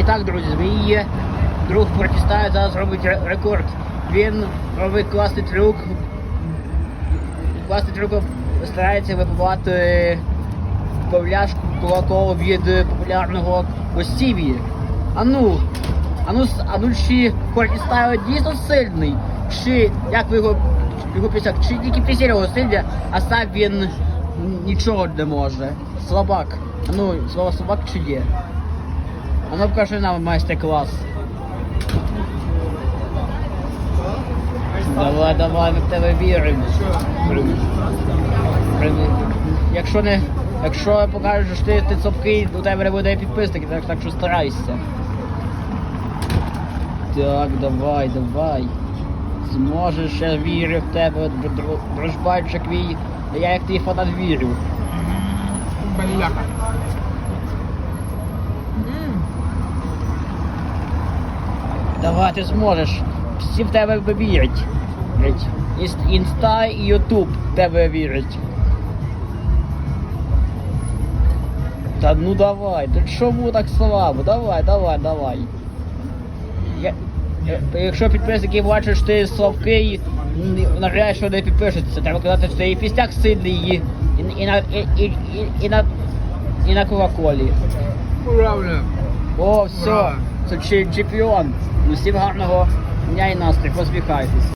І так, друзі, мій друг протістає зараз робить рекорд. Він робить класний трюк. Класний трюк старається вибивати павляшку кулаков від популярного Костіві. Ану, ану, ану чи Кортістайл дійсно сильний? Чи як ви його його пісяк, чи тільки після його сильний, а сам він нічого не може. Слабак. Ану, слово слабак чи є? Ану покажи нам майстер-клас. Давай, давай, ми в тебе віримо. Якщо не. Якщо покажеш, що ти, ти цопкий, у тебе не буде підписники, так, так що старайся. Так, давай, давай. Зможеш, я вірю в тебе, др- др- дружбанчик мій. Я як твій фанат вірю. Баляка. Давай, ти зможеш. Всі в тебе вірять. Вірять. Інс- Інста і Ютуб в тебе вірять. Та ну давай, ти чому так слабо? Давай, давай, давай. Я, я- якщо підписники бачать, що ти слабкий, н- нарешті що не підпишуться. Треба казати, що ти і пістяк сильний, і, і, на, і, і, і, і на, і на Кока-Колі. Правильно. О, все! Це чемпіон. Усім гарного дня і настрій, посміхайтесь.